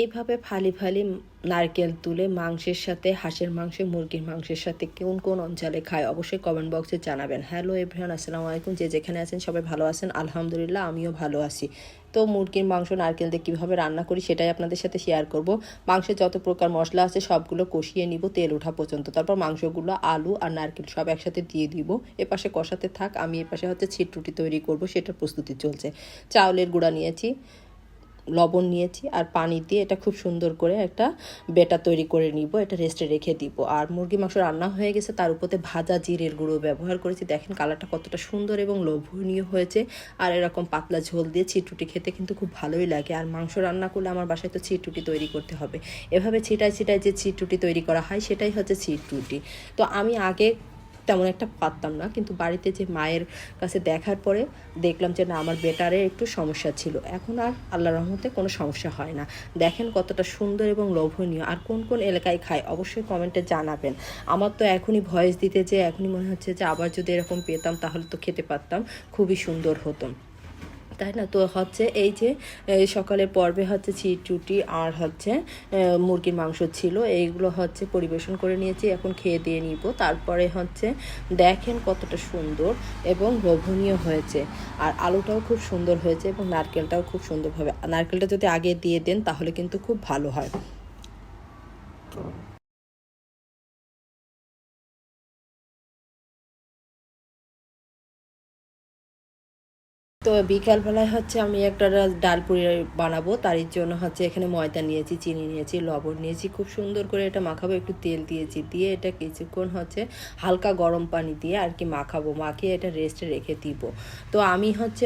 এইভাবে ফালি ফালি নারকেল তুলে মাংসের সাথে, হাঁসের মাংস, মুরগির মাংসের সাথে কোন কোন অঞ্চলে খায় অবশ্যই কমেন্ট বক্সে জানাবেন। হ্যালো এভরিওয়ান আসসালামু আলাইকুম। যে যেখানে আছেন সবাই ভালো আছেন? আলহামদুলিল্লাহ, আমিও ভালো আছি। তো মুরগির মাংস, নারকেল দিয়ে কীভাবে রান্না করি সেটাই আপনাদের সাথে শেয়ার করব। মাংসের যত প্রকার মশলা আছে সবগুলো কষিয়ে নিব তেল ওঠা পর্যন্ত। তারপর মাংসগুলো, আলু আর নারকেল সব একসাথে দিয়ে দিব। এপাশে কষাতে থাক, আমি এপাশে হচ্ছে ছিটরুটি তৈরি করব, সেটার প্রস্তুতি চলছে। চাউলের গুঁড়া নিয়েছি। লবণ নিয়েছি আর পানি দিয়ে এটা খুব সুন্দর করে একটা বেটা তৈরি করে নিব, এটা রেস্টে রেখে দিব। আর মুরগি মাংস রান্না হয়ে গেছে, তার উপরে ভাজা জিরের গুঁড়ো ব্যবহার করেছি। দেখেন কালারটা কতটা সুন্দর এবং লোভনীয় হয়েছে। আর এরকম পাতলা ঝোল দিয়ে ছিটুটি খেতে কিন্তু খুব ভালোই লাগে। আর মাংস রান্না করলে আমার বাসায় তো ছিটুটি তৈরি করতে হবে। এভাবে ছিটায় ছিটায় যে ছিটুটি তৈরি করা হয়, সেটাই হচ্ছে ছিটুটি। তো আমি আগে তেমন একটা পারতাম না। কিন্তু বাড়িতে যে মায়ের কাছে দেখার পরে দেখলাম যে, না, আমার বেটারে একটু সমস্যা ছিল। এখন আর আল্লাহ রহমতে কোনো সমস্যা হয় না। দেখেন কতটা সুন্দর এবং লোভনীয়। আর কোন কোন এলাকায় খায়, অবশ্যই কমেন্টে জানাবেন। আমার তো এখনই ভয়েস দিতে যে, এখনই মনে হচ্ছে যে, আবার যদি এরকম পেতাম, তাহলে তো খেতে পারতাম। খুবই সুন্দর হতো। তাই না? তো হচ্ছে এই যে সকালের পর্বে হচ্ছে চিটুটি আর হচ্ছে মুরগির মাংস ছিল। এইগুলো হচ্ছে পরিবেশন করে নিয়েছি, এখন খেয়ে দিয়ে নিব। তারপরে হচ্ছে দেখেন কতটা সুন্দর এবং লোভনীয় হয়েছে। আর আলুটাও খুব সুন্দর হয়েছে এবং নারকেলটাও খুব সুন্দরভাবে। নারকেলটা যদি আগে দিয়ে দেন তাহলে কিন্তু খুব ভালো হয়। তো বিকালবেলায় হচ্ছে আমি একটা ডাল পুরি বানাবো, তার জন্য হচ্ছে এখানে ময়দা নিয়েছি, চিনি নিয়েছি, লবণ নিয়েছি, খুব সুন্দর করে এটা মাখাবো, একটু তেল দিয়েছি, দিয়ে এটা কিছুক্ষণ হচ্ছে হালকা গরম পানি দিয়ে আর কি মাখাবো, মাখিয়ে এটা রেস্টে রেখে দিব। তো আমি হচ্ছে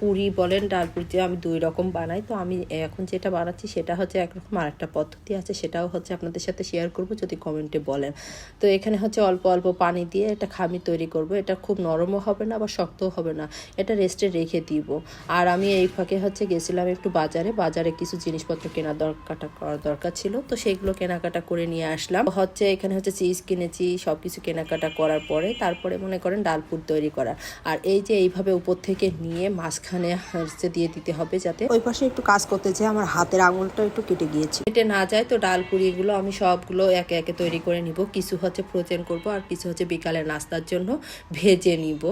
পুরি বলেন, ডাল পুরি আমি দুই রকম বানাই, তো আমি এখন যেটা বানাচ্ছি সেটা হচ্ছে একরকম আরেকটা পদ্ধতি আছে, সেটাও হচ্ছে আপনাদের সাথে শেয়ার করব, যদি কমেন্টে বলেন। তো এখানে হচ্ছে অল্প অল্প পানি দিয়ে এটা খামি তৈরি করব, এটা খুব নরমও হবে না আবার শক্তও হবে না, এটা রেস্টে রেখে দিব। আর আমি এই ফাঁকে হচ্ছে গেছিলাম একটু বাজারে। বাজারে কিছু জিনিসপত্র কেনা দরকারটা করার দরকার ছিল। তো সেইগুলো কেনাকাটা করে নিয়ে আসলাম। হচ্ছে এখানে হচ্ছে চিজ কিনেছি সব কিছু কেনাকাটা করার পরে তারপরে মনে করেন ডালপুর তৈরি করা। আর এই যে এইভাবে উপর থেকে নিয়ে মাঝখানে হচ্ছে দিয়ে দিতে হবে যাতে ওই পাশে একটু কাজ করতে যে আমার হাতের আঙুলটা একটু কেটে গিয়েছে। কেটে না যায় তো ডাল পুরিগুলো আমি সবগুলো একে একে তৈরি করে নিব। কিছু হচ্ছে ফ্রোজেন করব আর কিছু হচ্ছে বিকালে নাস্তার জন্য ভেজে নিব।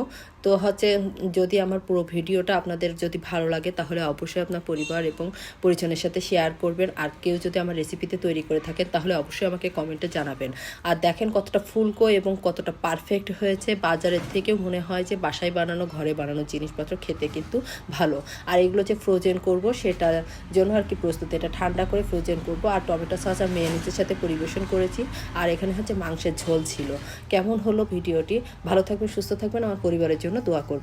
তো হচ্ছে যদি আমার পুরো ভিডিওটা আপনাদের যদি ভালো লাগে, তাহলে অবশ্যই আপনার পরিবার এবং পরিজনের সাথে শেয়ার করবেন। আর কেউ যদি আমার রেসিপিতে তৈরি করে থাকেন, তাহলে অবশ্যই আমাকে কমেন্টে জানাবেন। আর দেখেন কতটা ফুলকো এবং কতটা পারফেক্ট হয়েছে। বাজারের থেকেও মনে হয় যে বাসায় বানানো, ঘরে বানানো জিনিসপত্র খেতে কিন্তু ভালো। আর এগুলো যে ফ্রোজেন করব, সেটার জন্য আর কি প্রস্তুতি। এটা ঠান্ডা করে ফ্রোজেন করব। আর টমেটো সস আর মেয়োনিজের সাথে পরিবেশন করেছি। আর এখানে হচ্ছে মাংসের ঝোল ছিল। কেমন হলো ভিডিওটি? ভালো থাকবেন, সুস্থ থাকবেন। আমার পরিবারের জন্য দোয়া করবেন